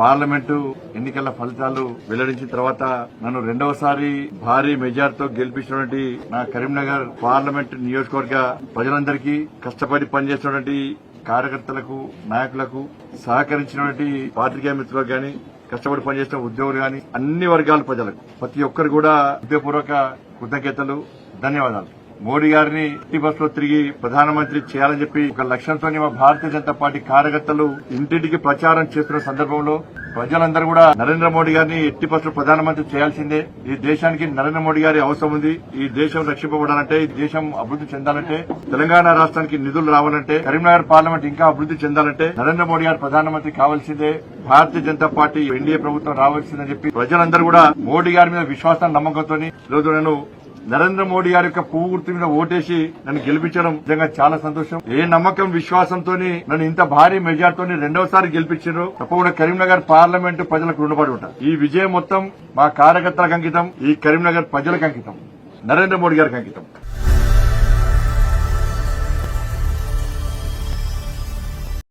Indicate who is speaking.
Speaker 1: Parliament ఎన్నికల ఫలితాలు వెల్లడించిన తర్వాత నన్ను రెండవసారి భారీ మెజార్టీతో గెలిపించినటువంటి నా కరీంనగర్ పార్లమెంట్ నియోజకవర్గ ప్రజలందరికీ కష్టపడి పనిచేస్తున్నటువంటి కార్యకర్తలకు నాయకులకు సహకరించినటువంటి పాత్రికేయ మిత్రులకు గాని కష్టపడి పనిచేసిన ఉద్యోగులు గాని అన్ని వర్గాల ప్రజలకు ప్రతి ఒక్కరు కూడా హృదయపూర్వక కృతజ్ఞతలు ధన్యవాదాలు. మోడీ గారిని ఈ బస్సులో తిరిగి ప్రధానమంత్రి చేయాలని చెప్పి ఒక లక్ష్యంతో మా భారతీయ జనతా పార్టీ కార్యకర్తలు ఇంటింటికి ప్రచారం చేస్తున్న సందర్భంలో ప్రజలందరూ కూడా నరేంద్ర మోడీ గారిని ఎట్టి బస్సులో ప్రధానమంత్రి చేయాల్సిందే. ఈ దేశానికి నరేంద్ర మోడీ గారి అవసరం ఉంది. ఈ దేశం రక్షింపబడాలంటే ఈ దేశం అభివృద్ధి చెందాలంటే తెలంగాణ రాష్ట్రానికి నిధులు రావాలంటే కరీంనగర్ పార్లమెంట్ ఇంకా అభివృద్ధి చెందాలంటే నరేంద్ర మోడీ గారు ప్రధానమంత్రి కావాల్సిందే. భారతీయ జనతా పార్టీ ఎన్డీఏ ప్రభుత్వం రావాల్సిందని చెప్పి ప్రజలందరూ కూడా మోడీ గారి మీద విశ్వాసం నమ్మకంతో ఈరోజు నేను నరేంద్ర మోడీ గారి యొక్క పువ్వు గుర్తు మీద ఓటేసి నన్ను గెలిపించడం నిజంగా చాలా సంతోషం. ఏ నమ్మకం విశ్వాసంతో నన్ను ఇంత భారీ మెజార్టీతో రెండవసారి గెలిపించారు తప్పకుండా కరీంనగర్ పార్లమెంటు ప్రజలకు రుణపడి ఉంటారు. ఈ విజయం మొత్తం మా కార్యకర్తలకు అంకితం ఈ కరీంనగర్ ప్రజలకు అంకితం నరేంద్ర మోడీ గారికి అంకితం